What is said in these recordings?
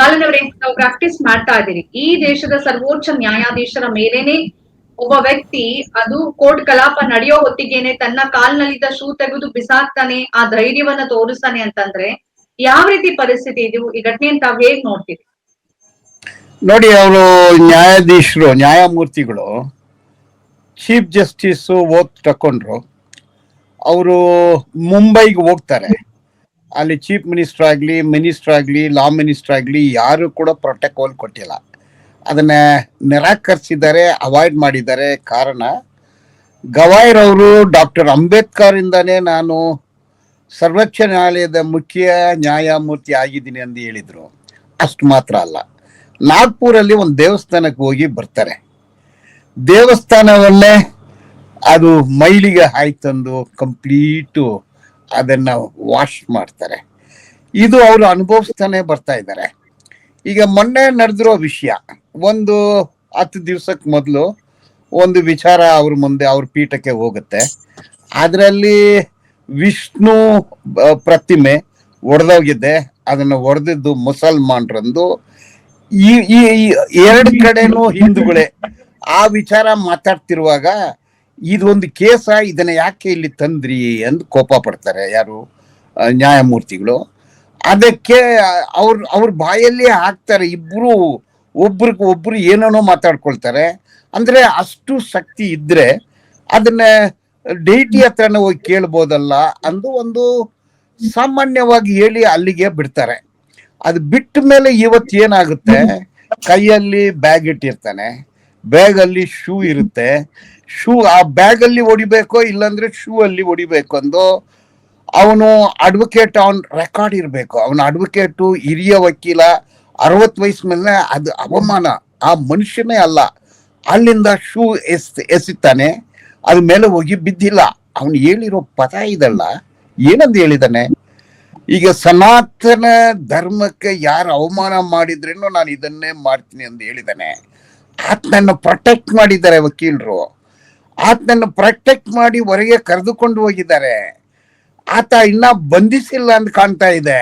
ಬಾಲನವರೇ ನಾವು ಪ್ರಾಕ್ಟೀಸ್ ಮಾಡ್ತಾ ಇದ್ದೀರಿ. ಈ ದೇಶದ ಸರ್ವೋಚ್ಚ ನ್ಯಾಯಾಧೀಶರ ಮೇಲೇನೆ ಒಬ್ಬ ವ್ಯಕ್ತಿ ಅದು ಕೋರ್ಟ್ ಕಲಾಪ ನಡೆಯೋ ಹೊತ್ತಿಗೆನೆ ತನ್ನ ಕಾಲ್ನಲ್ಲಿದ್ದ ಶೂ ತೆಗೆದು ಬಿಸಾಕ್ತಾನೆ, ಆ ಧೈರ್ಯವನ್ನ ತೋರಿಸ್ತಾನೆ ಅಂತಂದ್ರೆ ಯಾವ ರೀತಿ ಪರಿಸ್ಥಿತಿ ಇದು? ಈ ಘಟನೆಯನ್ನು ತಾವ್ ಹೇಗ್ ನೋಡ್ತೀರಿ? ನೋಡಿ, ಅವರು ನ್ಯಾಯಾಧೀಶರು, ನ್ಯಾಯಮೂರ್ತಿಗಳು, ಚೀಫ್ ಜಸ್ಟಿಸ್ ಓದ್ ತಕೊಂಡ್ರು. ಅವರು ಮುಂಬೈಗೆ ಹೋಗ್ತಾರೆ. ಅಲ್ಲಿ ಚೀಫ್ ಮಿನಿಸ್ಟರ್ ಆಗಲಿ ಮಿನಿಸ್ಟರ್ ಆಗಲಿ, ಲಾ ಮಿನಿಸ್ಟರ್ ಆಗಲಿ ಯಾರು ಕೂಡ ಪ್ರೋಟೋಕಾಲ್ ಕೊಟ್ಟಿಲ್ಲ. ಅದನ್ನ ನಿರಾಕರಿಸಿದ್ದಾರೆ ಅವಾಯ್ಡ್ ಮಾಡಿದ್ದಾರೆ. ಕಾರಣ ಗವಾಯರ್ ಅವರು ಡಾಕ್ಟರ್ ಅಂಬೇಡ್ಕರ್ ಇಂದನೇ ನಾನು ಸರ್ವೋಚ್ಚ ನ್ಯಾಯಾಲಯದ ಮುಖ್ಯ ನ್ಯಾಯಮೂರ್ತಿ ಆಗಿದ್ದೀನಿ ಅಂತ ಹೇಳಿದರು. ಅಷ್ಟು ಮಾತ್ರ ಅಲ್ಲ. ನಾಗ್ಪುರಲ್ಲಿ ಒಂದು ದೇವಸ್ಥಾನಕ್ಕೆ ಹೋಗಿ ಬರ್ತಾರೆ. ದೇವಸ್ಥಾನವನ್ನೇ ಅದು ಮೈಲಿಗೆ ಹಾಯ್ತಂದು ಕಂಪ್ಲೀಟು ಅದನ್ನ ವಾಶ್ ಮಾಡ್ತಾರೆ. ಇದು ಅವರು ಅನುಭವಿಸ್ತಾನೆ ಬರ್ತಾ ಇದ್ದಾರೆ ಈಗ ಮೊನ್ನೆ ನಡೆದಿರೋ ವಿಷಯ, ಒಂದು ಹತ್ತು ದಿವ್ಸಕ್ಕೆ ಮೊದಲು ಒಂದು ವಿಚಾರ ಅವ್ರ ಮುಂದೆ ಅವ್ರ ಪೀಠಕ್ಕೆ ಹೋಗುತ್ತೆ. ಅದರಲ್ಲಿ ವಿಷ್ಣು ಪ್ರತಿಮೆ ಒಡೆದೋಗಿದೆ. ಅದನ್ನು ಒಡೆದಿದ್ದು ಈ ಈ ಎರಡು ಕಡೆನೂ ಹಿಂದೂಗಳೇ ಆ ವಿಚಾರ ಮಾತಾಡ್ತಿರುವಾಗ ಇದೊಂದು ಕೇಸ, ಇದನ್ನ ಯಾಕೆ ಇಲ್ಲಿ ತಂದ್ರಿ ಅಂತ ಕೋಪ ಪಡ್ತಾರೆ ಯಾರು ನ್ಯಾಯಮೂರ್ತಿಗಳು. ಅದಕ್ಕೆ ಅವ್ರ ಅವ್ರ ಬಾಯಲ್ಲಿ ಹಾಕ್ತಾರೆ, ಇಬ್ರು ಒಬ್ರಿಗೆ ಒಬ್ರು ಏನೇನೋ ಮಾತಾಡ್ಕೊಳ್ತಾರೆ. ಅಂದ್ರೆ ಅಷ್ಟು ಶಕ್ತಿ ಇದ್ರೆ ಅದನ್ನ ಡೈಟಿ ಹತ್ರ ಹೋಗಿ ಕೇಳ್ಬೋದಲ್ಲ ಅಂದು ಒಂದು ಸಾಮಾನ್ಯವಾಗಿ ಹೇಳಿ ಅಲ್ಲಿಗೆ ಬಿಡ್ತಾರೆ. ಅದು ಬಿಟ್ಟ ಮೇಲೆ ಇವತ್ತು ಏನಾಗುತ್ತೆ? ಕೈಯಲ್ಲಿ ಬ್ಯಾಗ್ ಇಟ್ಟಿರ್ತಾನೆ. ಬ್ಯಾಗ್ ಅಲ್ಲಿ ಶೂ ಇರುತ್ತೆ. ಶೂ ಆ ಬ್ಯಾಗ್ ಅಲ್ಲಿ ಹೊಡಿಬೇಕು ಇಲ್ಲಾಂದ್ರೆ ಶೂ ಅಲ್ಲಿ ಹೊಡಿಬೇಕು ಅಂದು ಅವನು ಅಡ್ವೊಕೇಟ್ ಅವನ್ ರೆಕಾರ್ಡ್ ಇರಬೇಕು. ಅವನ ಅಡ್ವೊಕೇಟು ಹಿರಿಯ ವಕೀಲ, ಅರವತ್ತು ವಯಸ್ಸು ಮೇಲೆ ಅದು ಅವಮಾನ. ಆ ಮನುಷ್ಯನೇ ಅಲ್ಲ. ಅಲ್ಲಿಂದ ಶೂ ಎಸ್, ಎಸಿತಾನೆ. ಅದ್ರ ಮೇಲೆ ಹೋಗಿ ಬಿದ್ದಿಲ್ಲ. ಅವನು ಹೇಳಿರೋ ಪದ ಇದಲ್ಲ. ಏನಂತ ಹೇಳಿದಾನೆ? ಈಗ ಸನಾತನ ಧರ್ಮಕ್ಕೆ ಯಾರು ಅವಮಾನ ಮಾಡಿದ್ರೇನು ನಾನು ಇದನ್ನೇ ಮಾಡ್ತೀನಿ ಅಂತ ಹೇಳಿದಾನೆ. ಆತನನ್ನು ಪ್ರೊಟೆಕ್ಟ್ ಮಾಡಿದ್ದಾರೆ ವಕೀಲರು. ಆತನನ್ನು ಪ್ರೊಟೆಕ್ಟ್ ಮಾಡಿ ಹೊರಗೆ ಕರೆದುಕೊಂಡು ಹೋಗಿದ್ದಾರೆ. ಆತ ಇನ್ನ ಬಂಧಿಸಿಲ್ಲ ಅಂತ ಕಾಣ್ತಾ ಇದೆ.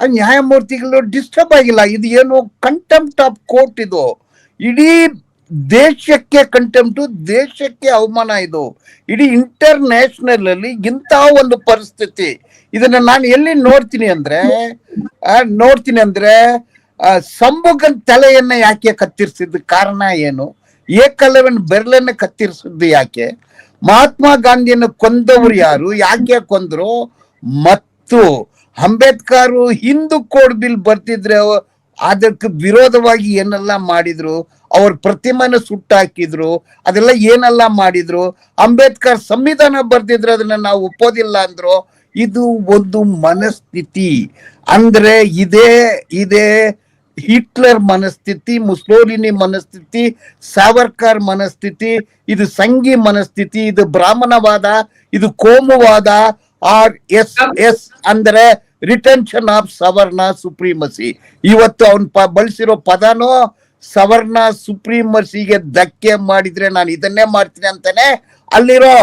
ಆ ನ್ಯಾಯಮೂರ್ತಿಗಳು ಡಿಸ್ಟರ್ಬ್ ಆಗಿಲ್ಲ. ಇದು ಏನು ಕಂಟೆಂಪ್ಟ್ ಆಫ್ ಕೋರ್ಟ್ ಇದು. ಇಡೀ ದೇಶಕ್ಕೆ ಕಂಟೆಂಪ್ಟು ದೇಶಕ್ಕೆ ಅವಮಾನ ಇದು. ಇಡೀ ಇಂಟರ್ನ್ಯಾಷನಲ್ ಅಲ್ಲಿ ಇಂತಹ ಒಂದು ಪರಿಸ್ಥಿತಿ. ಇದನ್ನ ನಾನು ಎಲ್ಲಿ ನೋಡ್ತೀನಿ ಅಂದ್ರೆ ನೋಡ್ತೀನಿ ಅಂದ್ರೆ ಸಂಬುಗನ್ ತಲೆಯನ್ನ ಯಾಕೆ ಕತ್ತರಿಸಿದ ಕಾರಣ ಏನು? ಏಕಲವನ್ ಬೆರಳನ್ನ ಕತ್ತಿರಿಸಿದ್ದು ಯಾಕೆ? ಮಹಾತ್ಮ ಗಾಂಧಿಯನ್ನು ಕೊಂದವರು ಯಾರು? ಯಾಕೆ ಕೊಂದ್ರು? ಮತ್ತು ಅಂಬೇಡ್ಕರ್ ಹಿಂದೂ ಕೋಡ್ ಬಿಲ್ ಬರ್ತಿದ್ರೆ ಅದಕ್ಕೆ ವಿರೋಧವಾಗಿ ಏನೆಲ್ಲ ಮಾಡಿದ್ರು? ಅವ್ರ ಪ್ರತಿಮೆನ ಸುಟ್ಟಾಕಿದ್ರು? ಅದೆಲ್ಲ ಏನೆಲ್ಲ ಮಾಡಿದ್ರು? ಅಂಬೇಡ್ಕರ್ ಸಂವಿಧಾನ ಬರ್ತಿದ್ರೆ ಅದನ್ನ ನಾವು ಒಪ್ಪೋದಿಲ್ಲ ಅಂದ್ರು. ಇದು ಒಂದು ಮನಸ್ಥಿತಿ. ಅಂದ್ರೆ ಇದೇ ಇದೇ ಹಿಟ್ಲರ್ ಮನಸ್ಥಿತಿ ಮುಸ್ಲೋಲಿನಿ ಮನಸ್ಥಿತಿ, ಸಾವರ್ಕರ್ ಮನಸ್ಥಿತಿ, ಇದು ಸಂಘಿ ಮನಸ್ಥಿತಿ, ಇದು ಬ್ರಾಹ್ಮಣವಾದ, ಇದು ಕೋಮುವಾದ, ಆರ್ ಎಸ್ ಎಸ್ ಅಂದ್ರೆ ರಿಟೆನ್ಷನ್ ಆಫ್ ಸವರ್ಣ ಸುಪ್ರೀಮಸಿ. ಇವತ್ತು ಅವನ್ ಪ ಬಳಸಿರೋ ಪದನೋ ಸವರ್ಣ ಸುಪ್ರೀಮಸಿಗೆ ಧಕ್ಕೆ ಮಾಡಿದ್ರೆ ನಾನು ಇದನ್ನೇ ಮಾಡ್ತೀನಿ ಅಂತಾನೆ ಅಲ್ಲಿರೋ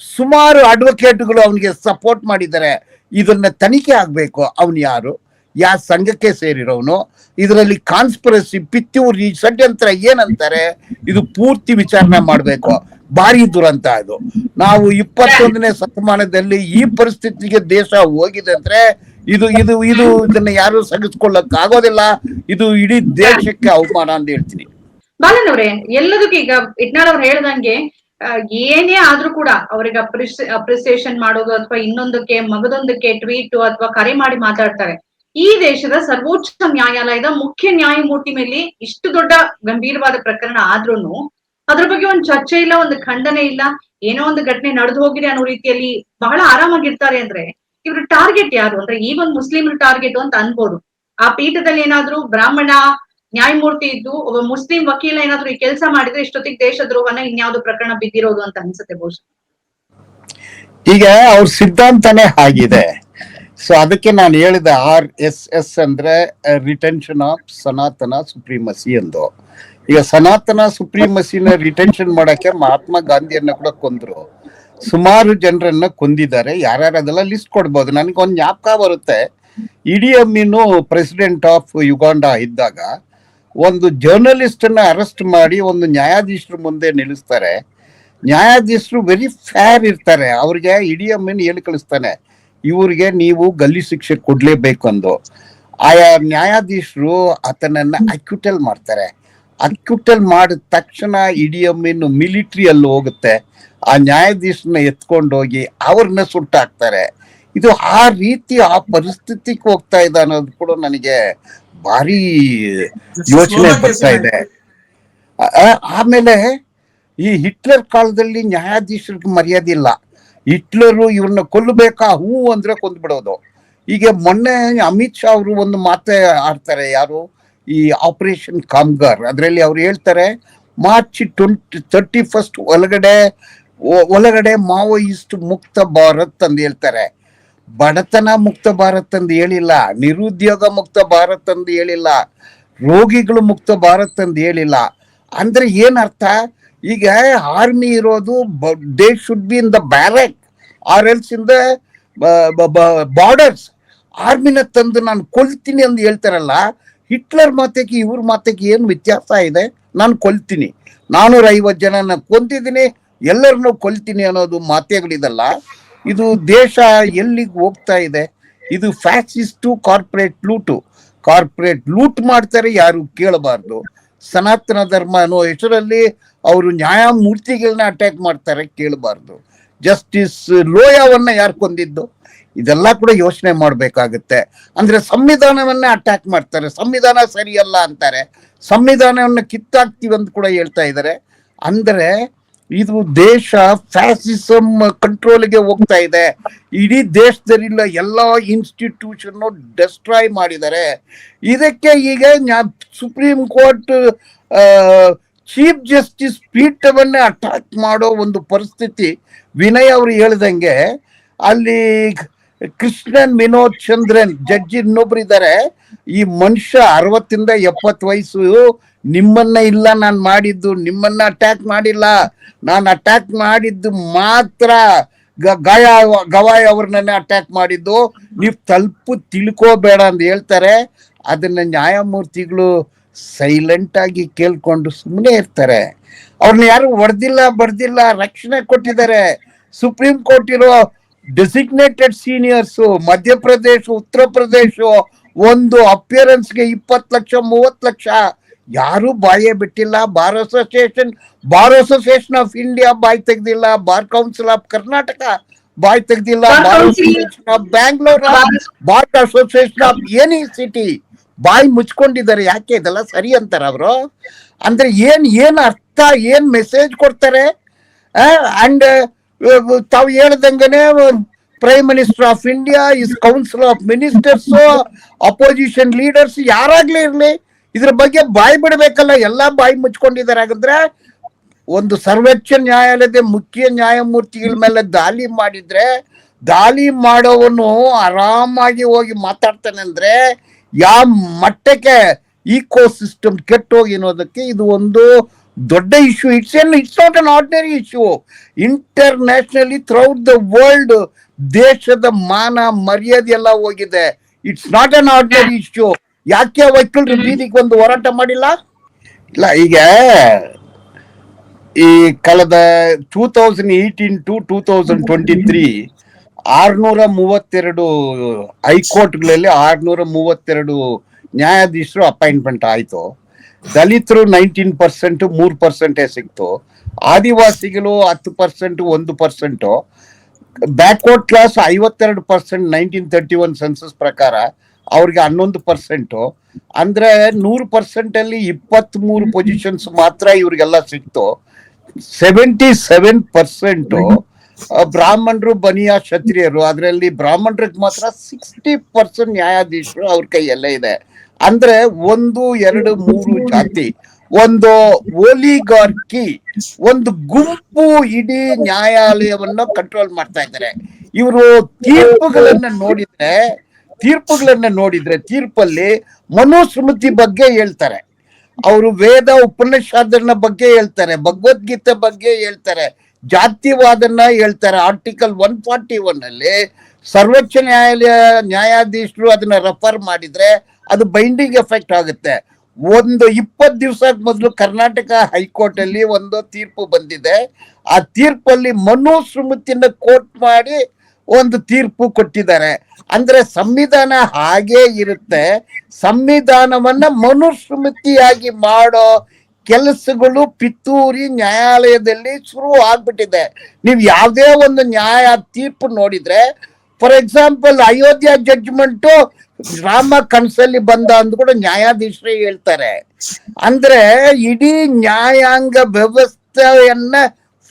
ಸುಮಾರು ಅಡ್ವೊಕೇಟ್ಗಳು ಅವನಿಗೆ ಸಪೋರ್ಟ್ ಮಾಡಿದ್ದಾರೆ. ಇದನ್ನ ತನಿಖೆ ಆಗ್ಬೇಕು. ಅವನು ಯಾರು? ಯಾವ ಸಂಘಕ್ಕೆ ಸೇರಿರೋನು? ಇದರಲ್ಲಿ ಕಾನ್ಸ್ಪಿರಸಿ ಪಿತ್ತೂರಿ ಷಡ್ಯಂತ್ರ ಏನಂತಾರೆ? ಇದು ಪೂರ್ತಿ ವಿಚಾರಣೆ ಮಾಡಬೇಕು. ಭಾರಿ ದುರಂತ ಅದು. ನಾವು ಇಪ್ಪತ್ತೊಂದನೇ ಶತಮಾನದಲ್ಲಿ ಈ ಪರಿಸ್ಥಿತಿಗೆ ದೇಶ ಹೋಗಿದೆ ಅಂದ್ರೆ ಇದು ಇದು ಇದು ಇದನ್ನ ಯಾರು ಸಗಿಸ್ಕೊಳ್ಳಕ್ ಆಗೋದಿಲ್ಲ. ಇದು ಇಡೀ ದೇಶಕ್ಕೆ ಅವಮಾನ ಅಂತ ಹೇಳ್ತೀನಿ. ಬಾಲನವ್ರೆ ಎಲ್ಲದಕ್ಕೂ ಈಗ ಇಟ್ನಾಳ್ ಅವ್ರು ಹೇಳ್ದಂಗೆ ಏನೇ ಆದ್ರೂ ಕೂಡ ಅವ್ರಿಗೆ ಅಪ್ರಿಸಿಯೇಷನ್ ಮಾಡೋದು ಅಥವಾ ಇನ್ನೊಂದಕ್ಕೆ, ಮಗದೊಂದಕ್ಕೆ ಟ್ವೀಟ್ ಅಥವಾ ಕರೆ ಮಾಡಿ ಮಾತಾಡ್ತಾರೆ. ಈ ದೇಶದ ಸರ್ವೋಚ್ಚ ನ್ಯಾಯಾಲಯದ ಮುಖ್ಯ ನ್ಯಾಯಮೂರ್ತಿ ಮೇಲೆ ಇಷ್ಟು ದೊಡ್ಡ ಗಂಭೀರವಾದ ಪ್ರಕರಣ ಆದ್ರೂನು ಅದ್ರ ಬಗ್ಗೆ ಒಂದು ಚರ್ಚೆ ಇಲ್ಲ, ಒಂದು ಖಂಡನೆ ಇಲ್ಲ, ಏನೋ ಒಂದು ಘಟನೆ ನಡೆದು ಹೋಗಿದೆ ಅನ್ನೋ ರೀತಿಯಲ್ಲಿ ಬಹಳ ಆರಾಮಾಗಿರ್ತಾರೆ ಅಂದ್ರೆ ಇವ್ರ ಟಾರ್ಗೆಟ್ ಯಾರು? ಅಂದ್ರೆ ಈ ಒಂದು ಮುಸ್ಲಿಮರ ಟಾರ್ಗೆಟ್ ಅಂತ ಅನ್ಬೋದು. ಆ ಪೀಠದಲ್ಲಿ ಏನಾದ್ರೂ ಬ್ರಾಹ್ಮಣ ನ್ಯಾಯಮೂರ್ತಿ ಇದ್ದು ಒಬ್ಬ ಮುಸ್ಲಿಂ ವಕೀಲ ಏನಾದ್ರೂ ಈ ಕೆಲಸ ಮಾಡಿದ್ರೆ ಇಷ್ಟೊತ್ತಿಗೆ ದೇಶದ್ರೋಹನ ಇನ್ಯಾವ್ದು ಪ್ರಕರಣ ಬಿದ್ದಿರೋದು ಅಂತ ಅನ್ಸುತ್ತೆ ಬಹುಶಃ. ಈಗ ಅವ್ರ ಸಿದ್ಧಾಂತನೇ ಆಗಿದೆ. ಸೊ ಅದಕ್ಕೆ ನಾನು ಹೇಳಿದ ಆರ್ ಎಸ್ ಎಸ್ ಅಂದ್ರೆ ರಿಟೆನ್ಷನ್ ಆಫ್ ಸನಾತನ ಸುಪ್ರೀಮಸಿ ಎಂದು. ಈಗ ಸನಾತನ ಸುಪ್ರೀಮಸಿನ ರಿಟೆನ್ಷನ್ ಮಾಡಕ್ಕೆ ಮಹಾತ್ಮ ಗಾಂಧಿಯನ್ನ ಕೂಡ ಕೊಂದ್ರು. ಸುಮಾರು ಜನರನ್ನ ಕೊಂದಿದ್ದಾರೆ. ಯಾರ್ಯಾರು ಅದೆಲ್ಲ ಲಿಸ್ಟ್ ಕೊಡ್ಬೋದು. ನನಗೊಂದು ಜ್ಞಾಪಕ ಬರುತ್ತೆ. Idi Amin president of Uganda ಇದ್ದಾಗ, ಒಂದು ಜರ್ನಲಿಸ್ಟ್ ಅನ್ನ ಅರೆಸ್ಟ್ ಮಾಡಿ ಒಂದು ನ್ಯಾಯಾಧೀಶರ ಮುಂದೆ ನಿಲ್ಲಿಸ್ತಾರೆ. ನ್ಯಾಯಾಧೀಶರು ವೆರಿ ಫೇರ್ ಇರ್ತಾರೆ. ಅವ್ರಿಗೆ ಇಡಿ ಅಮ್ಮೀನ್ ಹೇಳಿ ಕಳಿಸ್ತಾನೆ. ಇವ್ರಿಗೆ ನೀವು ಗಲ್ಲಿ ಶಿಕ್ಷೆ ಕೊಡ್ಲೇಬೇಕು ಅಂದು. ಆಯಾ ನ್ಯಾಯಾಧೀಶರು ಆತನನ್ನ ಅಕ್ಯೂಟಲ್ ಮಾಡ್ತಾರೆ. ಅಕ್ಯುಟಲ್ ಮಾಡಿದ ತಕ್ಷಣ ಇಡೀ ಮಿಲಿಟ್ರಿ ಅಲ್ಲಿ ಹೋಗುತ್ತೆ. ಆ ನ್ಯಾಯಾಧೀಶನ ಎತ್ಕೊಂಡೋಗಿ ಅವ್ರನ್ನ ಸುಟ್ಟಾಕ್ತಾರೆ. ಇದು ಆ ರೀತಿ ಆ ಪರಿಸ್ಥಿತಿಗೆ ಹೋಗ್ತಾ ಇದೆ ಅನ್ನೋದು ಕೂಡ ನನಗೆ ಭಾರಿ ಯೋಚನೆ ಬರ್ತಾ ಇದೆ. ಆಮೇಲೆ ಈ ಹಿಟ್ಲರ್ ಕಾಲದಲ್ಲಿ ನ್ಯಾಯಾಧೀಶರಿಗೆ ಮರ್ಯಾದೆ ಇಲ್ಲ. ಹಿಟ್ಲರು ಇವ್ರನ್ನ ಕೊಲ್ಲಬೇಕಾ? ಹೂ ಅಂದ್ರೆ ಕೊಂದ್ಬಿಡೋದು. ಈಗ ಮೊನ್ನೆ ಅಮಿತ್ ಶಾ ಅವರು ಒಂದು ಮಾತೆ ಆಡ್ತಾರೆ, ಯಾರು? ಈ ಆಪರೇಷನ್ ಕಾಮ್ಗಾರ್. ಅದರಲ್ಲಿ ಅವ್ರು ಹೇಳ್ತಾರೆ ಮಾರ್ಚ್ ಟ್ವೆಂಟಿ ತರ್ಟಿ ಫಸ್ಟ್ ಒಳಗಡೆ ಒಳಗಡೆ ಮಾವೋಯಿಸ್ಟ್ ಮುಕ್ತ ಭಾರತ್ ಅಂತ ಹೇಳ್ತಾರೆ. ಬಡತನ ಮುಕ್ತ ಭಾರತ್ ಅಂತ ಹೇಳಿಲ್ಲ, ನಿರುದ್ಯೋಗ ಮುಕ್ತ ಭಾರತ್ ಅಂತ ಹೇಳಿಲ್ಲ, ರೋಗಿಗಳು ಮುಕ್ತ ಭಾರತ್ ಅಂತ ಹೇಳಿಲ್ಲ. ಅಂದ್ರೆ ಏನರ್ಥ ಈಗ ಆರ್ಮಿ ಇರೋದು they should be in the barrack or else in the borders ಆರ್ಮಿನ ತಂದು ನಾನು ಕೊಲ್ತೀನಿ ಅಂತ ಹೇಳ್ತಾರಲ್ಲ, ಹಿಟ್ಲರ್ ಮಾತೆಗೆ, ಇವ್ರ ಮಾತೆಗೆ ಏನು ವ್ಯತ್ಯಾಸ ಇದೆ? ನಾನು ಕೊಲ್ತೀನಿ. ನಾನೂರ ಐವತ್ತು ಜನನ ಕೊಂತಿದ್ದೀನಿ ಎಲ್ಲರನ್ನೂ ಕೊಲ್ತೀನಿ ಅನ್ನೋದು ಮಾತೆಗಳಿದಲ್ಲ. ಇದು ದೇಶ ಎಲ್ಲಿಗೆ ಹೋಗ್ತಾ ಇದೆ? ಇದು fascist corporate loot corporate loot ಮಾಡ್ತಾರೆ ಯಾರು ಕೇಳಬಾರ್ದು. ಸನಾತನ ಧರ್ಮ ಅನ್ನೋ ಹೆಸರಲ್ಲಿ ಅವರು ನ್ಯಾಯಮೂರ್ತಿಗಳನ್ನ ಅಟ್ಯಾಕ್ ಮಾಡ್ತಾರೆ ಕೇಳಬಾರ್ದು. ಜಸ್ಟಿಸ್ ಲೋಯಾವನ್ನ ಯಾರು ಕೊಂದಿದ್ದು? ಇದೆಲ್ಲ ಕೂಡ ಯೋಚನೆ ಮಾಡಬೇಕಾಗುತ್ತೆ. ಅಂದ್ರೆ ಸಂವಿಧಾನವನ್ನ ಅಟ್ಯಾಕ್ ಮಾಡ್ತಾರೆ. ಸಂವಿಧಾನ ಸರಿಯಲ್ಲ ಅಂತಾರೆ. ಸಂವಿಧಾನವನ್ನ ಕಿತ್ತಾಕ್ತೀವಿ ಅಂತ ಕೂಡ ಹೇಳ್ತಾ ಇದ್ದಾರೆ ಅಂದ್ರೆ ಇದು ದೇಶ ಫ್ಯಾಸಿಸಮ್ ಕಂಟ್ರೋಲ್ಗೆ ಹೋಗ್ತಾ ಇದೆ. ಇಡೀ ದೇಶದಲ್ಲಿಲ್ಲ ಎಲ್ಲ ಇನ್ಸ್ಟಿಟ್ಯೂಷನ್ ಡೆಸ್ಟ್ರಾಯ್ ಮಾಡಿದ್ದಾರೆ. ಇದಕ್ಕೆ ಈಗ ಸುಪ್ರೀಂ ಕೋರ್ಟ್ ಚೀಫ್ ಜಸ್ಟಿಸ್ ಪೀಠವನ್ನೇ ಅಟ್ಯಾಕ್ ಮಾಡೋ ಒಂದು ಪರಿಸ್ಥಿತಿ ವಿನಯ್ ಅವರು ಹೇಳ್ದಂಗೆ ಅಲ್ಲಿ ಕೃಷ್ಣನ್, ವಿನೋದ್, ಚಂದ್ರನ್, ಜಡ್ಜ್ ಇನ್ನೊಬ್ರು ಇದ್ದಾರೆ ಈ ಮನುಷ್ಯ ಅರವತ್ತಿಂದ ಎಪ್ಪತ್ತು ವಯಸ್ಸು ನಿಮ್ಮನ್ನ ಇಲ್ಲ, ನಾನು ಮಾಡಿದ್ದು, ನಿಮ್ಮನ್ನ ಅಟ್ಯಾಕ್ ಮಾಡಿಲ್ಲ. ನಾನು ಅಟ್ಯಾಕ್ ಮಾಡಿದ್ದು ಮಾತ್ರ ಗಾಯ, ಗವಾಯ್ ಅವ್ರನ್ನೇ ಅಟ್ಯಾಕ್ ಮಾಡಿದ್ದು. ನೀವು ತಲುಪು ತಿಳ್ಕೋಬೇಡ ಅಂತ ಹೇಳ್ತಾರೆ. ಅದನ್ನ ನ್ಯಾಯಮೂರ್ತಿಗಳು ಸೈಲೆಂಟ್ ಆಗಿ ಕೇಳ್ಕೊಂಡು ಸುಮ್ಮನೆ ಇರ್ತಾರೆ. ಅವ್ರನ್ನ ಯಾರು ಹೊಡೆದಿಲ್ಲ ಬರ್ದಿಲ್ಲ ರಕ್ಷಣೆ ಕೊಟ್ಟಿದ್ದಾರೆ. ಸುಪ್ರೀಂ ಕೋರ್ಟ್ ಇರೋ ಡೆಸಿಗ್ನೇಟೆಡ್ ಸೀನಿಯರ್ಸ್ ಮಧ್ಯಪ್ರದೇಶ ಉತ್ತರ ಪ್ರದೇಶ ಒಂದು ಅಪಿಯರೆನ್ಸ್ಗೆ ಇಪ್ಪತ್ತು ಲಕ್ಷ ಮೂವತ್ತು ಲಕ್ಷ. ಯಾರು ಬಾಯೇ ಬಿಟ್ಟಿಲ್ಲ. Bar association bar association of India ಬಾಯ್ ತೆಗ್ದಿಲ್ಲ. ಬಾರ್ ಕೌನ್ಸಿಲ್ ಆಫ್ ಕರ್ನಾಟಕ ಬಾಯ್ ತೆಗ್ದಿಲ್ಲ. Bar association of Bangalore bar association of any city ಬಾಯಿ ಮುಚ್ಕೊಂಡಿದ್ದಾರೆ. ಯಾಕೆ ಇದೆಲ್ಲ ಸರಿ ಅಂತಾರೆ ಅವರು? ಅಂದ್ರೆ ಏನ್ ಏನ್ ಅರ್ಥ, ಏನ್ ಮೆಸೇಜ್ ಕೊಡ್ತಾರೆ? ಅಂಡ್ ತಾವು ಹೇಳ್ದಂಗೆ prime minister of India is council of ministers opposition leaders ಯಾರಾಗ್ಲಿ ಇರ್ಲಿ, ಇದ್ರ ಬಗ್ಗೆ ಬಾಯಿ ಬಿಡ್ಬೇಕಲ್ಲ. ಎಲ್ಲ ಬಾಯಿ ಮುಚ್ಕೊಂಡಿದ್ದಾರೆ. ಹಾಗಂದ್ರೆ ಒಂದು ಸರ್ವೋಚ್ಚ ನ್ಯಾಯಾಲಯದ ಮುಖ್ಯ ನ್ಯಾಯಮೂರ್ತಿಗಳ ಮೇಲೆ ದಾಳಿ ಮಾಡಿದ್ರೆ, ದಾಳಿ ಮಾಡೋವನು ಆರಾಮಾಗಿ ಹೋಗಿ ಮಾತಾಡ್ತಾನೆ ಅಂದ್ರೆ ಯಾವ ಮಟ್ಟಕ್ಕೆ ಈಕೋ ಸಿಸ್ಟಮ್ ಕೆಟ್ಟು ಹೋಗಿ ಅನ್ನೋದಕ್ಕೆ ಇದು ಒಂದು ದೊಡ್ಡ issue it's an it's not an ordinary issue internationally throughout the world ದೇಶದ ಮಾನ ಮರ್ಯಾದೆ ಎಲ್ಲ ಹೋಗಿದೆ. It's not an ordinary issue ಯಾಕೆ ವಕೀಲರು ಬೀದಿಗೆ ಒಂದು ಹೋರಾಟ ಮಾಡಿಲ್ಲ? ಇಲ್ಲ ಈಗ ಈ ಕಳೆದ two thousand eighteen to two thousand twenty three ಆರ್ನೂರ ಮೂವತ್ತೆರಡು ಹೈಕೋರ್ಟ್ಗಳಲ್ಲಿ ಆರ್ನೂರ ಮೂವತ್ತೆರಡು ನ್ಯಾಯಾಧೀಶರು ಅಪಾಯಿಂಟ್ಮೆಂಟ್ ಆಯಿತು. ದಲಿತರು ನೈನ್ಟೀನ್ ಪರ್ಸೆಂಟ್, ಮೂರು ಪರ್ಸೆಂಟೇ ಸಿಕ್ತು. ಆದಿವಾಸಿಗಳು ಹತ್ತು ಪರ್ಸೆಂಟ್, ಒಂದು ಪರ್ಸೆಂಟು. ಬ್ಯಾಕ್ವರ್ಡ್ ಕ್ಲಾಸ್ ಐವತ್ತೆರಡು percent nineteen thirty one census ಪ್ರಕಾರ ಅವ್ರಿಗೆ ಹನ್ನೊಂದು ಪರ್ಸೆಂಟು. ಅಂದರೆ ನೂರು ಪರ್ಸೆಂಟಲ್ಲಿ ಇಪ್ಪತ್ತ್ ಮೂರು ಪೊಸಿಷನ್ಸ್ ಮಾತ್ರ ಇವರಿಗೆಲ್ಲ ಸಿಕ್ತು. ಸೆವೆಂಟಿ ಸೆವೆನ್ ಪರ್ಸೆಂಟ್ ಬ್ರಾಹ್ಮಣರು ಬನಿಯಾ ಕ್ಷತ್ರಿಯರು, ಅದರಲ್ಲಿ ಬ್ರಾಹ್ಮಣರಿಗೆ ಮಾತ್ರ ಸಿಕ್ಸ್ಟಿ ಪರ್ಸೆಂಟ್ ನ್ಯಾಯಾಧೀಶರು ಅವ್ರ ಕೈಯಲ್ಲೇ ಇದೆ. ಅಂದ್ರೆ ಒಂದು, ಎರಡು, ಮೂರು ಜಾತಿ. ಒಂದು ಓಲಿಗಾರ್ಕಿ, ಒಂದು ಗುಂಪು ಇಡೀ ನ್ಯಾಯಾಲಯವನ್ನ ಕಂಟ್ರೋಲ್ ಮಾಡ್ತಾ ಇದ್ದಾರೆ. ಇವರು ತೀರ್ಪುಗಳನ್ನ ನೋಡಿದ್ರೆ ತೀರ್ಪುಗಳನ್ನ ನೋಡಿದ್ರೆ ತೀರ್ಪಲ್ಲಿ ಮನುಸ್ಮೃತಿ ಬಗ್ಗೆ ಹೇಳ್ತಾರೆ. ಅವರು ವೇದ ಉಪನಿಷಾದ ಬಗ್ಗೆ ಹೇಳ್ತಾರೆ, ಭಗವದ್ಗೀತೆ ಬಗ್ಗೆ ಹೇಳ್ತಾರೆ. ಜಾತಿವಾದನ್ನ ಹೇಳ್ತಾರೆ. ಆರ್ಟಿಕಲ್ ಒನ್ ಫಾರ್ಟಿ ಒನ್ ಅಲ್ಲಿ ಸರ್ವೋಚ್ಚ ನ್ಯಾಯಾಲಯ, ನ್ಯಾಯಾಧೀಶರು ಅದನ್ನ ರೆಫರ್ ಮಾಡಿದ್ರೆ ಅದು ಬೈಂಡಿಂಗ್ ಎಫೆಕ್ಟ್ ಆಗುತ್ತೆ. ಒಂದು ಇಪ್ಪತ್ತು ದಿವಸ ಮೊದಲು ಕರ್ನಾಟಕ ಹೈಕೋರ್ಟ್ ಅಲ್ಲಿ ಒಂದು ತೀರ್ಪು ಬಂದಿದೆ. ಆ ತೀರ್ಪಲ್ಲಿ ಮನುಸ್ಮೃತಿನ ಕೋಟ್ ಮಾಡಿ ಒಂದು ತೀರ್ಪು ಕೊಟ್ಟಿದ್ದಾರೆ. ಅಂದ್ರೆ ಸಂವಿಧಾನ ಹಾಗೇ ಇರುತ್ತೆ. ಸಂವಿಧಾನವನ್ನ ಮನುಸ್ಮೃತಿಯಾಗಿ ಮಾಡೋ ಕೆಲಸಗಳು ಪಿತ್ತೂರಿ ನ್ಯಾಯಾಲಯದಲ್ಲಿ ಶುರು ಆಗ್ಬಿಟ್ಟಿದೆ. ನೀವು ಯಾವುದೇ ಒಂದು ನ್ಯಾಯ ತೀರ್ಪು ನೋಡಿದ್ರೆ for example Ayodhya judgment Rama ಕನಸಲ್ಲಿ ಬಂದ ಅಂದ್ ಕೂಡ ನ್ಯಾಯಾಧೀಶರೇ ಹೇಳ್ತಾರೆ. ಅಂದ್ರೆ ಇಡೀ ನ್ಯಾಯಾಂಗ ವ್ಯವಸ್ಥೆಯನ್ನ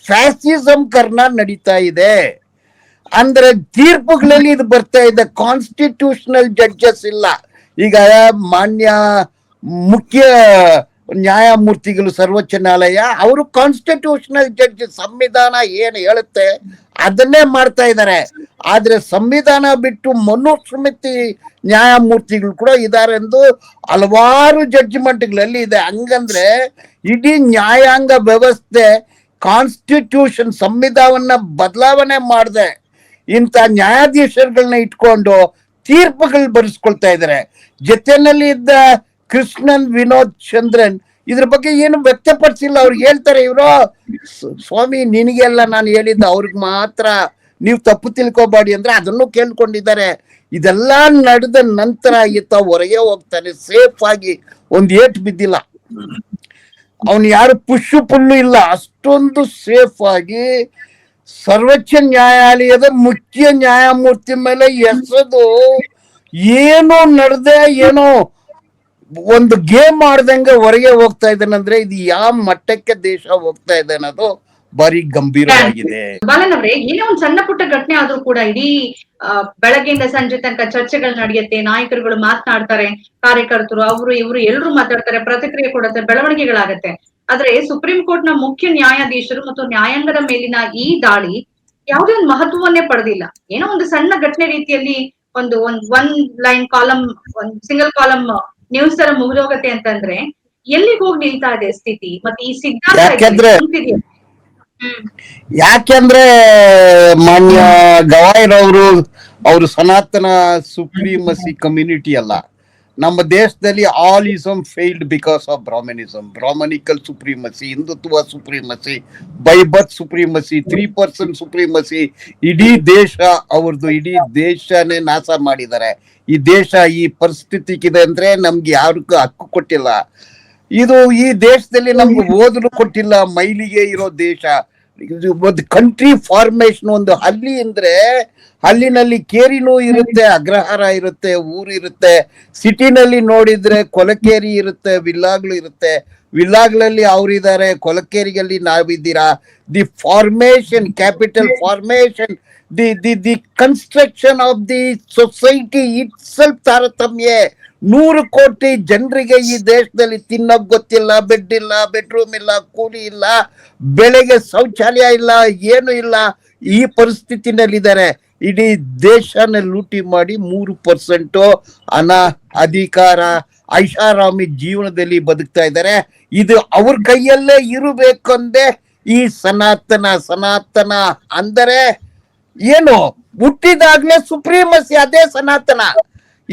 ಫ್ಯಾಸಿಸಂ ಕರ್ನ ನಡೀತಾ ಇದೆ. ಅಂದ್ರೆ ತೀರ್ಪುಗಳಲ್ಲಿ ಇದು ಬರ್ತಾ ಇದೆ ಕಾನ್ಸ್ಟಿಟ್ಯೂಷನಲ್ ಜಡ್ಜಸ್ ಇಲ್ಲ. ಈಗ ಮಾನ್ಯ ಮುಖ್ಯ ನ್ಯಾಯಮೂರ್ತಿಗಳು ಸರ್ವೋಚ್ಚ ನ್ಯಾಯಾಲಯ, ಅವರು ಕಾನ್ಸ್ಟಿಟ್ಯೂಷನಲ್ ಜಡ್ಜ್ ಸಂವಿಧಾನ ಏನು ಹೇಳುತ್ತೆ ಅದನ್ನೇ ಮಾಡ್ತಾ ಇದ್ದಾರೆ. ಆದ್ರೆ ಸಂವಿಧಾನ ಬಿಟ್ಟು ಮನುಸ್ಮೃತಿ ನ್ಯಾಯಮೂರ್ತಿಗಳು ಕೂಡ ಇದ್ದಾರೆ ಎಂದು ಹಲವಾರು ಜಡ್ಜ್ಮೆಂಟ್ಗಳಲ್ಲಿ ಇದೆ. ಹಂಗಂದ್ರೆ ಇಡೀ ನ್ಯಾಯಾಂಗ ವ್ಯವಸ್ಥೆ ಕಾನ್ಸ್ಟಿಟ್ಯೂಷನ್ ಸಂವಿಧಾನವನ್ನ ಬದಲಾವಣೆ ಮಾಡಿದೆ. ಇಂಥ ನ್ಯಾಯಾಧೀಶರುಗಳನ್ನ ಇಟ್ಕೊಂಡು ತೀರ್ಪುಗಳು ಬರೆಸ್ಕೊಳ್ತಾ ಇದ್ದಾರೆ. ಜೊತೆನಲ್ಲಿ ಇದ್ದ ಕೃಷ್ಣನ್ ವಿನೋದ್ ಚಂದ್ರನ್ ಇದ್ರ ಬಗ್ಗೆ ಏನು ವ್ಯಕ್ತಪಡಿಸಿಲ್ಲ. ಅವ್ರು ಹೇಳ್ತಾರೆ, ಇವರು ಸ್ವಾಮಿ, ನಿನಗೆಲ್ಲ ನಾನು ಹೇಳಿದ್ದ ಅವ್ರಿಗೆ ಮಾತ್ರ. ನೀವು ತಪ್ಪು ತಿಳ್ಕೊಬೇಡಿ. ಅಂದ್ರೆ ಅದನ್ನು ಕೇಳ್ಕೊಂಡಿದ್ದಾರೆ. ಇದೆಲ್ಲ ನಡೆದ ನಂತರ ಈತ ಹೊರಗೆ ಹೋಗ್ತಾನೆ. ಸೇಫ್ ಆಗಿ ಒಂದ್ ಏಟ್ ಬಿದ್ದಿಲ್ಲ. ಅವನು ಯಾರು ಪುಷು ಪುಲ್ಲು ಇಲ್ಲ. ಅಷ್ಟೊಂದು ಸೇಫ್ ಆಗಿ ಸರ್ವೋಚ್ಚ ನ್ಯಾಯಾಲಯದ ಮುಖ್ಯ ನ್ಯಾಯಮೂರ್ತಿ ಮೇಲೆ ಎಸದು ಏನೋ ನಡೆದೆ ಏನೋ ಒಂದು ಗೇಮ್ ಆಡ್ದಂಗೆ ಹೊರಗೆ ಹೋಗ್ತಾ ಇದ್ದಾನಂದ್ರೆ ಇದು ಯಾವ ಮಟ್ಟಕ್ಕೆ ದೇಶ ಹೋಗ್ತಾ ಇದೆ ಅನ್ನೋದು ಬಾರಿ ಗಂಭೀರವಾಗಿದೆ. ಬಾಲನ್ ಅವ್ರೆ, ಏನೇ ಒಂದು ಸಣ್ಣ ಪುಟ್ಟ ಘಟನೆ ಆದ್ರೂ ಕೂಡ ಇಡೀ ಬೆಳಗ್ಗೆಯಿಂದ ಸಂಜೆ ತನಕ ಚರ್ಚೆಗಳು ನಡೆಯುತ್ತೆ, ನಾಯಕರುಗಳು ಮಾತನಾಡ್ತಾರೆ, ಕಾರ್ಯಕರ್ತರು, ಅವರು ಇವರು ಎಲ್ಲರೂ ಮಾತಾಡ್ತಾರೆ, ಪ್ರತಿಕ್ರಿಯೆ ಕೊಡುತ್ತೆ, ಬೆಳವಣಿಗೆಗಳಾಗತ್ತೆ. ಆದ್ರೆ ಸುಪ್ರೀಂ ಕೋರ್ಟ್ನ ಮುಖ್ಯ ನ್ಯಾಯಾಧೀಶರು ಮತ್ತು ನ್ಯಾಯಾಂಗದ ಮೇಲಿನ ಈ ದಾಳಿ ಯಾವುದೇ ಒಂದು ಮಹತ್ವವನ್ನೇ ಪಡೆದಿಲ್ಲ. ಏನೋ ಒಂದು ಸಣ್ಣ ಘಟನೆ ರೀತಿಯಲ್ಲಿ ಒಂದು, ಒಂದ್ ಒನ್ ಲೈನ್ ಕಾಲಂ ಒಂದ್ ಸಿಂಗಲ್ ಕಾಲಮ್ ನ್ಯೂಸ್ ತರ ಮುಗಿದೋಗತ್ತೆ ಅಂತಂದ್ರೆ ಎಲ್ಲಿಗೆ ಹೋಗಿ ನಿಲ್ತಾ ಇದೆ ಸ್ಥಿತಿ? ಮತ್ತೆ ಈ ಸಿದ್ಧಾಂತ ಯಾಕೆಂದ್ರೆ- ಮಾನ್ಯ ಗವಾಯಿರವರು ಅವರು ಸನಾತನ ಸುಪ್ರೀಮಸಿ ಕಮ್ಯುನಿಟಿ ಅಲ್ಲ. ನಮ್ಮ ದೇಶದಲ್ಲಿ all ism failed because of Brahminism Brahminical supremacy Hindutva supremacy by birth supremacy three percent supremacy ಇಡೀ ದೇಶ ಅವ್ರದ್ದು, ಇಡೀ ದೇಶನೇ ನಾಶ ಮಾಡಿದ್ದಾರೆ. ಈ ದೇಶ ಈ ಪರಿಸ್ಥಿತಿಗಿದೆ ಅಂದ್ರೆ ನಮ್ಗೆ ಯಾರಿಗೂ ಹಕ್ಕು ಕೊಟ್ಟಿಲ್ಲ. ಇದು ಈ ದೇಶದಲ್ಲಿ ನಮ್ಗೆ ಓದಲು ಕೊಟ್ಟಿಲ್ಲ, ಮೈಲಿಗೆ ಇರೋ ದೇಶ. ಒಂದು ಕಂಟ್ರಿ ಫಾರ್ಮೇಶನ್ ಒಂದು ಹಳ್ಳಿ ಅಂದ್ರೆ ಹಳ್ಳಿನಲ್ಲಿ ಕೇರಿನೂ ಇರುತ್ತೆ, ಅಗ್ರಹಾರ ಇರುತ್ತೆ, ಊರು ಇರುತ್ತೆ. ಸಿಟಿನಲ್ಲಿ ನೋಡಿದ್ರೆ ಕೊಲಕೇರಿ ಇರುತ್ತೆ, ವಿಲ್ಲಾಗ್ಲು ಇರುತ್ತೆ. ವಿಲ್ಲಾಗ್ಲಲ್ಲಿ ಅವರಿದ್ದಾರೆ ಕೊಲಕೇರಿಯಲ್ಲಿ ನಾವಿದ್ದೀರಾ? The formation capital formation the the the construction of the society itself ತಾರತಮ್ಯ. ನೂರು ಕೋಟಿ ಜನರಿಗೆ ಈ ದೇಶದಲ್ಲಿ ತಿನ್ನೋಕ್ ಗೊತ್ತಿಲ್ಲ ಬೆಡ್ ಇಲ್ಲ ಬೆಡ್ರೂಮ್ ಇಲ್ಲ, ಕೂಲಿ ಇಲ್ಲ, ಬೆಳೆಗೆ ಶೌಚಾಲಯ ಇಲ್ಲ, ಏನು ಇಲ್ಲ. ಈ ಪರಿಸ್ಥಿತಿನಲ್ಲಿದ್ದಾರೆ. ಇಡೀ ದೇಶನ ಲೂಟಿ ಮಾಡಿ ಮೂರು ಪರ್ಸೆಂಟು ಹಣ, ಅಧಿಕಾರ, ಐಷಾರಾಮಿ ಜೀವನದಲ್ಲಿ ಬದುಕ್ತಾ ಇದ್ದಾರೆ. ಇದು ಅವ್ರ ಕೈಯಲ್ಲೇ ಇರಬೇಕಂದೇ ಈ ಸನಾತನ ಸನಾತನ ಅಂದರೆ ಏನು? ಹುಟ್ಟಿದಾಗ್ಲೇ ಸುಪ್ರೀಮಸಿ ಅದೇ ಸನಾತನ.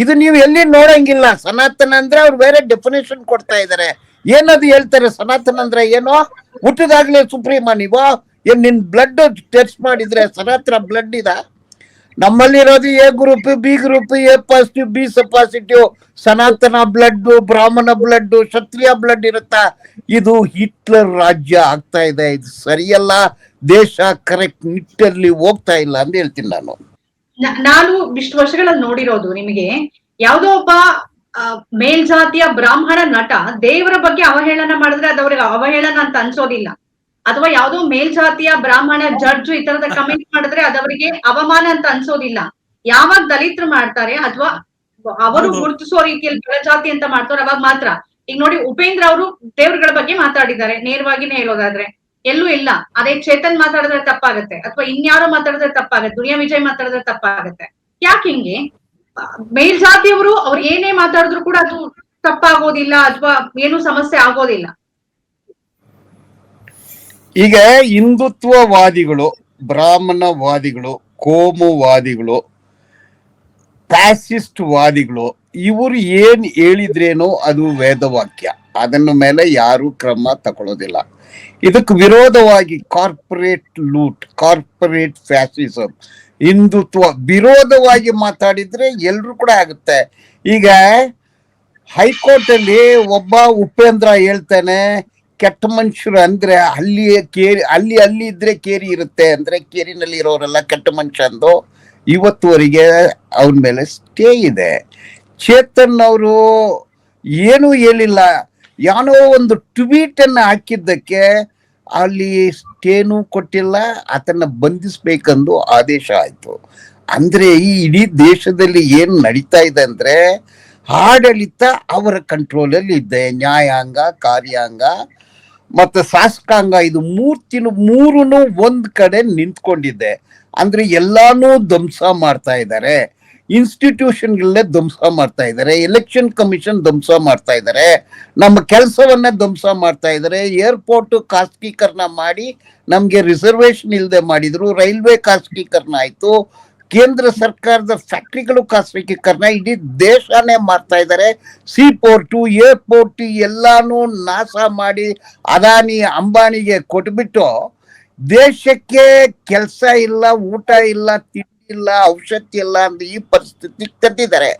ಇದು ನೀವು ಎಲ್ಲಿ ನೋಡಂಗಿಲ್ಲ. ಸನಾತನ ಅಂದ್ರೆ ಅವ್ರು ಬೇರೆ ಡೆಫಿನೇಷನ್ ಕೊಡ್ತಾ ಇದ್ದಾರೆ ಏನದು ಹೇಳ್ತಾರೆ ಸನಾತನ ಅಂದ್ರೆ ಏನು? ಹುಟ್ಟಿದಾಗ್ಲೇ ಸುಪ್ರೀಮ ನೀವು? ಏನ್ ನಿನ್ ಬ್ಲಡ್ ಟೆಸ್ಟ್ ಮಾಡಿದ್ರೆ ಸನಾತನ ಬ್ಲಡ್ ಇದ? ನಮ್ಮಲ್ಲಿರೋದು A group B group A positive B positive Sanatana blood Brahmana blood Kshatriya blood ಇರುತ್ತಾ? ಇದು ಹಿಟ್ಲರ್ ರಾಜ್ಯ ಆಗ್ತಾ ಇದೆ. ಇದು ಸರಿಯಲ್ಲ. ದೇಶ ಕರೆಕ್ಟ್ ನಿಟ್ಟಲ್ಲಿ ಹೋಗ್ತಾ ಇಲ್ಲ ಅಂತ ಹೇಳ್ತೀನಿ ನಾನು. ನಾನು ಇಷ್ಟು ವರ್ಷಗಳಲ್ಲಿ ನೋಡಿರೋದು ನಿಮಗೆ ಯಾವ್ದೋ ಒಬ್ಬ ಮೇಲ್ಜಾತಿಯ ಬ್ರಾಹ್ಮಣ ನಟ ದೇವರ ಬಗ್ಗೆ ಅವಹೇಳನ ಮಾಡಿದ್ರೆ ಅದು ಅವ್ರಿಗೆ ಅವಹೇಳನ ಅಂತ ಅನ್ಸೋದಿಲ್ಲ. ಅಥವಾ ಯಾವ್ದೋ ಮೇಲ್ಜಾತಿಯ ಬ್ರಾಹ್ಮಣ ಜಡ್ಜ್ ಈ ತರದ ಕಮೆಂಟ್ ಮಾಡಿದ್ರೆ ಅದವರಿಗೆ ಅವಮಾನ ಅಂತ ಅನ್ಸೋದಿಲ್ಲ. ಯಾವಾಗ ದಲಿತರು ಮಾಡ್ತಾರೆ ಅಥವಾ ಅವರು. ಗುರುತಿಸೋ ರೀತಿಯಲ್ಲಿ ಕೆಳಜಾತಿ ಅಂತ ಮಾಡ್ತಾರೆ ಅವಾಗ ಮಾತ್ರ. ಈಗ ನೋಡಿ ಉಪೇಂದ್ರ ಅವರು ದೇವ್ರಗಳ ಬಗ್ಗೆ ಮಾತಾಡಿದ್ದಾರೆ ನೇರವಾಗಿನೇ ಹೇಳೋದಾದ್ರೆ. ಎಲ್ಲೂ ಇಲ್ಲ. ಅದೇ ಚೇತನ್ ಮಾತಾಡಿದ್ರೆ ತಪ್ಪಾಗತ್ತೆ, ಅಥವಾ ಇನ್ಯಾರು ಮಾತಾಡಿದ್ರೆ ತಪ್ಪಾಗತ್ತೆ, ದುನಿಯಾ ವಿಜಯ್ ಮಾತಾಡಿದ್ರೆ ತಪ್ಪಾಗತ್ತೆ. ಯಾಕೆ ಹಿಂಗೆ? ಮೇಲ್ಜಾತಿಯವರು ಅವ್ರು ಏನೇ ಮಾತಾಡಿದ್ರು ಕೂಡ ಅದು ತಪ್ಪಾಗೋದಿಲ್ಲ, ಅಥವಾ ಏನು ಸಮಸ್ಯೆ ಆಗೋದಿಲ್ಲ. ಈಗ ಹಿಂದುತ್ವವಾದಿಗಳು, ಬ್ರಾಹ್ಮಣವಾದಿಗಳು, ಕೋಮುವಾದಿಗಳು ಫ್ಯಾಸಿಸ್ಟ್ ವಾದಿಗಳು ಇವರು ಏನ್ ಹೇಳಿದ್ರೇನೋ ಅದು ವೇದವಾಕ್ಯ. ಅದನ್ನ ಮೇಲೆ ಯಾರು ಕ್ರಮ ತಗೊಳ್ಳೋದಿಲ್ಲ ಇದಕ್ಕೆ ವಿರೋಧವಾಗಿ corporate loot, corporate fascism Hindutva ವಿರೋಧವಾಗಿ ಮಾತಾಡಿದ್ರೆ ಎಲ್ರು ಕೂಡ ಆಗುತ್ತೆ. ಈಗ ಹೈಕೋರ್ಟ್ ಅಲ್ಲಿ ಒಬ್ಬ ಉಪೇಂದ್ರ ಹೇಳ್ತಾನೆ, ಕೆಟ್ಟ ಮನುಷ್ಯರು ಅಂದ್ರೆ ಅಲ್ಲಿ ಕೇರಿ, ಅಲ್ಲಿ ಅಲ್ಲಿ ಇದ್ರೆ ಕೇರಿ ಇರುತ್ತೆ ಅಂದ್ರೆ ಕೇರಿನಲ್ಲಿ ಇರೋರೆಲ್ಲ ಕೆಟ್ಟ ಮನುಷ್ಯ ಅಂದು ಇವತ್ತುವರೆಗೆ ಅವನ ಮೇಲೆ ಸ್ಟೇ ಇದೆ. ಚೇತನ್ ಅವರು ಏನೂ ಹೇಳಿಲ್ಲ. ಯಾನೋ ಒಂದು ಟ್ವೀಟ್ ಅನ್ನ ಹಾಕಿದ್ದಕ್ಕೆ ಅಲ್ಲಿ ಸ್ಟೇನು ಕೊಟ್ಟಿಲ್ಲ ಆತನ ಬಂಧಿಸ್ಬೇಕಂದು ಆದೇಶ ಆಯ್ತು. ಅಂದ್ರೆ ಈ ಇಡೀ ದೇಶದಲ್ಲಿ ಏನ್ ನಡೀತಾ ಇದೆ ಅಂದ್ರೆ, ಆಡಳಿತ ಅವರ ಕಂಟ್ರೋಲಲ್ಲಿ ಇದೆ. ನ್ಯಾಯಾಂಗ, ಕಾರ್ಯಾಂಗ, ಮತ್ತು ಶಾಸಕಾಂಗ ಇದು ಮೂರ್ತಿನ, ಮೂರುನು ಒಂದ್ ಕಡೆ ನಿಂತ್ಕೊಂಡಿದೆ. ಅಂದ್ರೆ ಎಲ್ಲಾನು ಧ್ವಂಸ ಮಾಡ್ತಾ ಇದ್ದಾರೆ. ಇನ್ಸ್ಟಿಟ್ಯೂಷನ್ಗಳನ್ನೇ ಧ್ವಂಸ ಮಾಡ್ತಾ ಇದ್ದಾರೆ, ಎಲೆಕ್ಷನ್ ಕಮಿಷನ್ ಧ್ವಂಸ ಮಾಡ್ತಾ ಇದ್ದಾರೆ, ನಮ್ಮ ಕೆಲಸವನ್ನೇ ಧ್ವಂಸ ಮಾಡ್ತಾ ಇದ್ದಾರೆ, ಏರ್ಪೋರ್ಟ್ ಖಾಸಗೀಕರಣ ಮಾಡಿ ನಮ್ಗೆ ರಿಸರ್ವೇಶನ್ ಇಲ್ಲದೆ ಮಾಡಿದ್ರು, ರೈಲ್ವೆ ಖಾಸಗೀಕರಣ ಆಯ್ತು, ಕೇಂದ್ರ ಸರ್ಕಾರದ ಫ್ಯಾಕ್ಟ್ರಿಗಳು ಖಾಸಗೀಕರಣ, ಇಡೀ ದೇಶನೇ ಮಾಡ್ತಾ ಇದ್ದಾರೆ ಸಿ ಪೋರ್ಟು ಏರ್ಪೋರ್ಟ್ ಎಲ್ಲಾನು ನಾಶ ಮಾಡಿ ಅದಾನಿ, ಅಂಬಾನಿಗೆ ಕೊಟ್ಬಿಟ್ಟು ದೇಶಕ್ಕೆ ಕೆಲಸ ಇಲ್ಲ, ಊಟ ಇಲ್ಲ, ತಿಂಡಿ ಇಲ್ಲ, ಔಷಧಿ ಇಲ್ಲ ಅಂತ ಈ ಪರಿಸ್ಥಿತಿ ತಂದಿದ್ದಾರೆ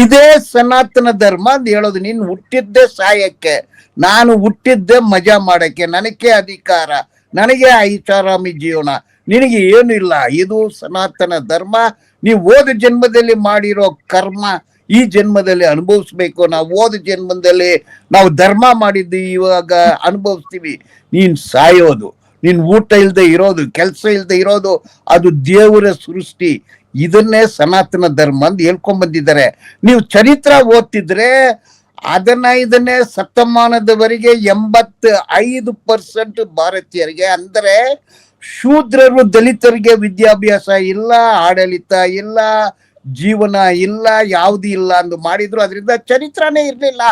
ಇದೇ ಸನಾತನ ಧರ್ಮ ಅಂತ ಹೇಳೋದು, ನೀನು ಹುಟ್ಟಿದ್ದೆ ಸಾಯಕ್ಕೆ, ನಾನು ಹುಟ್ಟಿದ್ದೆ ಮಜಾ ಮಾಡಕ್ಕೆ, ನನಗೆ ಅಧಿಕಾರ, ನನಗೆ ಐಷಾರಾಮಿ ಜೀವನ, ನಿನಗೆ ಏನು ಇಲ್ಲ. ಇದು ಸನಾತನ ಧರ್ಮ. ನೀವು ಓದ ಜನ್ಮದಲ್ಲಿ ಮಾಡಿರೋ ಕರ್ಮ ಈ ಜನ್ಮದಲ್ಲಿ ಅನುಭವಿಸ್ಬೇಕು. ನಾವು ಓದ ಜನ್ಮದಲ್ಲಿ ನಾವು ಧರ್ಮ ಮಾಡಿದ್ದು ಇವಾಗ ಅನುಭವಿಸ್ತೀವಿ. ನೀನು ಸಾಯೋದು. ನೀನ್ ಊಟ ಇಲ್ಲದೆ ಇರೋದು, ಕೆಲಸ ಇಲ್ಲದೆ ಇರೋದು, ಅದು ದೇವರ ಸೃಷ್ಟಿ. ಇದನ್ನೇ ಸನಾತನ ಧರ್ಮ ಅಂತ ಹೇಳ್ಕೊಂಡ್ ಬಂದಿದ್ದಾರೆ. ನೀವು ಚರಿತ್ರ ಓದ್ತಿದ್ರೆ ಅದನ್ನ ಇದನ್ನೇ ಶತಮಾನದವರೆಗೆ ಎಂಬತ್ತ ಐದು ಪರ್ಸೆಂಟ್ ಭಾರತೀಯರಿಗೆ ಅಂದರೆ ಶೂದ್ರರು ದಲಿತರಿಗೆ ವಿದ್ಯಾಭ್ಯಾಸ ಇಲ್ಲ, ಆಡಳಿತ ಇಲ್ಲ, ಜೀವನ ಇಲ್ಲ, ಯಾವುದು ಇಲ್ಲ ಅಂದು ಮಾಡಿದ್ರು. ಅದರಿಂದ ಚರಿತ್ರನೇ ಇರಲಿಲ್ಲ.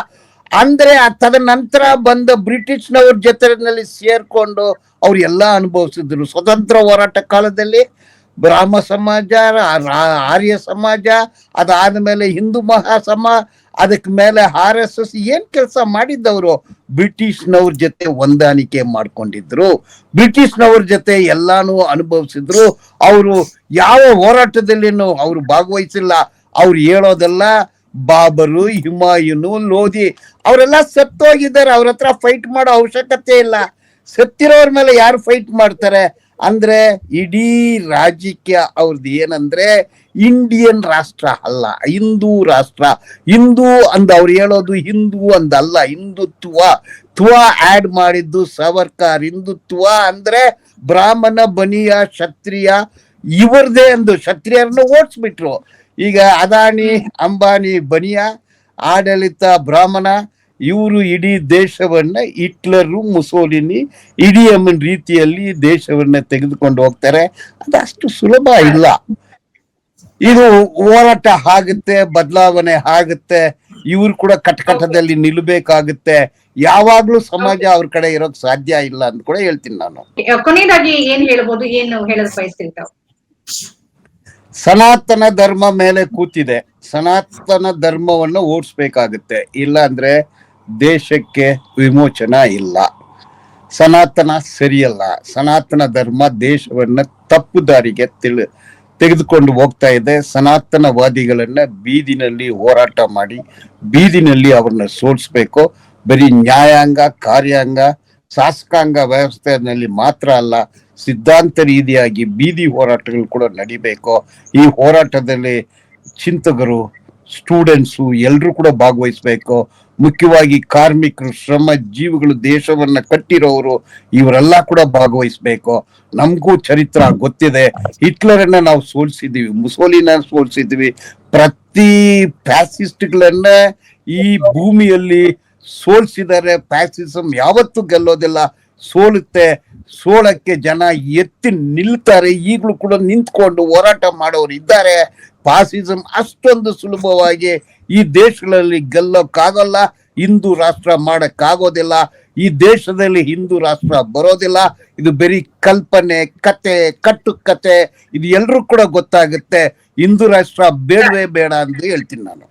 ಅಂದ್ರೆ ತದನಂತರ ಬಂದ ಬ್ರಿಟಿಷ್ನವ್ರ ಜೊತೆನಲ್ಲಿ ಸೇರ್ಕೊಂಡು ಅವ್ರು ಎಲ್ಲ ಅನುಭವಿಸಿದ್ರು. ಸ್ವತಂತ್ರ ಹೋರಾಟ ಕಾಲದಲ್ಲಿ ಬ್ರಾಹ್ಮ ಸಮಾಜ ಆರ್ಯ ಸಮಾಜ, ಅದಾದ ಮೇಲೆ ಹಿಂದೂ ಮಹಾಸಮ ಅದಕ್ಕೆ ಮೇಲೆ ಆರ್ ಎಸ್ ಎಸ್ ಏನ್ ಕೆಲಸ ಮಾಡಿದ್ದವರು ಬ್ರಿಟಿಷ್ನವ್ರ ಜೊತೆ ಹೊಂದಾಣಿಕೆ ಮಾಡ್ಕೊಂಡಿದ್ರು. ಬ್ರಿಟಿಷ್ನವ್ರ ಜೊತೆ ಎಲ್ಲಾನು ಅನುಭವಿಸಿದ್ರು. ಅವರು ಯಾವ ಹೋರಾಟದಲ್ಲಿನೂ ಅವರು ಭಾಗವಹಿಸಿಲ್ಲ. ಅವ್ರು ಹೇಳೋದೆಲ್ಲ ಬಾಬರು, ಹಿಮಾಯುನು, ಲೋಧಿ, ಅವರೆಲ್ಲ ಸತ್ತೋಗಿದ್ದಾರೆ. ಅವ್ರ ಹತ್ರ ಫೈಟ್ ಮಾಡೋ ಅವಶ್ಯಕತೆ ಇಲ್ಲ. ಸತ್ತಿರೋರ ಮೇಲೆ ಯಾರು ಫೈಟ್ ಮಾಡ್ತಾರೆ? ಅಂದ್ರೆ ಇಡೀ ರಾಜ್ಯಕ್ಕೆ ಅವ್ರದ್ದು ಏನಂದ್ರೆ ಇಂಡಿಯನ್ ರಾಷ್ಟ್ರ ಅಲ್ಲ, ಹಿಂದೂ ರಾಷ್ಟ್ರ. ಹಿಂದೂ ಅಂದ ಅವ್ರು ಹೇಳೋದು ಹಿಂದೂ ಅಂದಲ್ಲ, ಹಿಂದುತ್ವ. ತ್ವ ಆಡ್ ಮಾಡಿದ್ದು ಸವರ್ಕಾರ್, ಹಿಂದುತ್ವ ಅಂದ್ರೆ ಬ್ರಾಹ್ಮಣ, ಬನಿಯ, ಕ್ಷತ್ರಿಯ. ಇವರದೇ ಅಂದು, ಕ್ಷತ್ರಿಯರನ್ನು ಓಡಿಸ್ಬಿಟ್ರು. ಈಗ ಅದಾನಿ ಅಂಬಾನಿ, ಬನಿಯಾ, ಆಡಳಿತ, ಬ್ರಾಹ್ಮಣ, ಇವರು ಇಡೀ ದೇಶವನ್ನ ಹಿಟ್ಲರು, ಮುಸೋಲಿನಿ ಇಡೀ ಅಮ್ಮನ ರೀತಿಯಲ್ಲಿ ದೇಶವನ್ನ ತೆಗೆದುಕೊಂಡು ಹೋಗ್ತಾರೆ. ಅದಷ್ಟು ಸುಲಭ ಇಲ್ಲ. ಇದು ಹೋರಾಟ ಆಗುತ್ತೆ, ಬದಲಾವಣೆ ಆಗುತ್ತೆ, ಇವ್ರು ಕೂಡ ಕಟ್ಟಕಟ್ಟದಲ್ಲಿ ನಿಲ್ಬೇಕಾಗುತ್ತೆ. ಯಾವಾಗ್ಲೂ ಸಮಾಜ ಅವ್ರ ಕಡೆ ಇರೋಕ್ ಸಾಧ್ಯ ಇಲ್ಲ ಅಂತ ಕೂಡ ಹೇಳ್ತೀನಿ ನಾನು. ಕೊನೆಯದಾಗಿ ಏನ್ ಹೇಳ್ಬೋದು, ಏನು ಹೇಳಕ್ ಬಯಸ್ತೀನಿ ಸನಾತನ ಧರ್ಮ ಮೇಲೆ ಕೂತಿದೆ. ಸನಾತನ ಧರ್ಮವನ್ನು ಓಡಿಸ್ಬೇಕಾಗುತ್ತೆ. ಇಲ್ಲ ಅಂದ್ರೆ ದೇಶಕ್ಕೆ ವಿಮೋಚನ ಇಲ್ಲ. ಸನಾತನ ಸರಿಯಲ್ಲ. ಸನಾತನ ಧರ್ಮ ದೇಶವನ್ನ ತಪ್ಪು ದಾರಿಗೆ ತಿಳಿ, ತೆಗೆದುಕೊಂಡು ಹೋಗ್ತಾ ಇದೆ. ಸನಾತನವಾದಿಗಳನ್ನ ಬೀದಿನಲ್ಲಿ ಹೋರಾಟ ಮಾಡಿ, ಬೀದಿನಲ್ಲಿ ಅವ್ರನ್ನ ಸೋಲಿಸ್ಬೇಕು. ಬರೀ ನ್ಯಾಯಾಂಗ, ಕಾರ್ಯಾಂಗ ಶಾಸಕಾಂಗ ವ್ಯವಸ್ಥೆಯಲ್ಲಿ ಮಾತ್ರ ಅಲ್ಲ, ಸಿದ್ಧಾಂತ ರೀತಿಯಾಗಿ ಬೀದಿ ಹೋರಾಟಗಳು ಕೂಡ ನಡಿಬೇಕು. ಈ ಹೋರಾಟದಲ್ಲಿ ಚಿಂತಕರು, ಸ್ಟೂಡೆಂಟ್ಸು ಎಲ್ಲರೂ ಕೂಡ ಭಾಗವಹಿಸಬೇಕು. ಮುಖ್ಯವಾಗಿ ಕಾರ್ಮಿಕರು, ಶ್ರಮ ಜೀವಿಗಳು, ದೇಶವನ್ನ ಕಟ್ಟಿರೋರು, ಇವರೆಲ್ಲ ಕೂಡ ಭಾಗವಹಿಸಬೇಕು. ನಮಗೂ ಚರಿತ್ರ ಗೊತ್ತಿದೆ. ಹಿಟ್ಲರನ್ನ ನಾವು ಸೋಲಿಸಿದೀವಿ ಮುಸೋಲಿನ ಸೋಲಿಸಿದ್ವಿ ಪ್ರತಿ ಫ್ಯಾಸಿಸ್ಟ್ಗಳನ್ನ ಈ ಭೂಮಿಯಲ್ಲಿ ಸೋಲಿಸಿದ್ದಾರೆ ಫ್ಯಾಸಿಸಮ್ ಯಾವತ್ತೂ ಗೆಲ್ಲೋದಿಲ್ಲ. ಸೋಲುತ್ತೆ ಸೋಳಕ್ಕೆ ಜನ ಎತ್ತಿ ನಿಲ್ತಾರೆ. ಈಗಲೂ ಕೂಡ ನಿಂತ್ಕೊಂಡು ಹೋರಾಟ ಮಾಡೋರು ಇದ್ದಾರೆ. ಫಾಸಿಸಮ್ ಅಷ್ಟೊಂದು ಸುಲಭವಾಗಿ ಈ ದೇಶಗಳಲ್ಲಿ ಗೆಲ್ಲೋಕ್ಕಾಗಲ್ಲ. ಹಿಂದೂ ರಾಷ್ಟ್ರ ಮಾಡೋಕ್ಕಾಗೋದಿಲ್ಲ. ಈ ದೇಶದಲ್ಲಿ ಹಿಂದೂ ರಾಷ್ಟ್ರ ಬರೋದಿಲ್ಲ. ಇದು ಬರೀ ಕಲ್ಪನೆ, ಕತೆ ಕಟ್ಟು ಕತೆ ಇದು ಎಲ್ಲರೂ ಕೂಡ ಗೊತ್ತಾಗುತ್ತೆ. ಹಿಂದೂ ರಾಷ್ಟ್ರ ಬೇಡವೇ ಬೇಡ ಅಂತ ಹೇಳ್ತೀನಿ ನಾನು.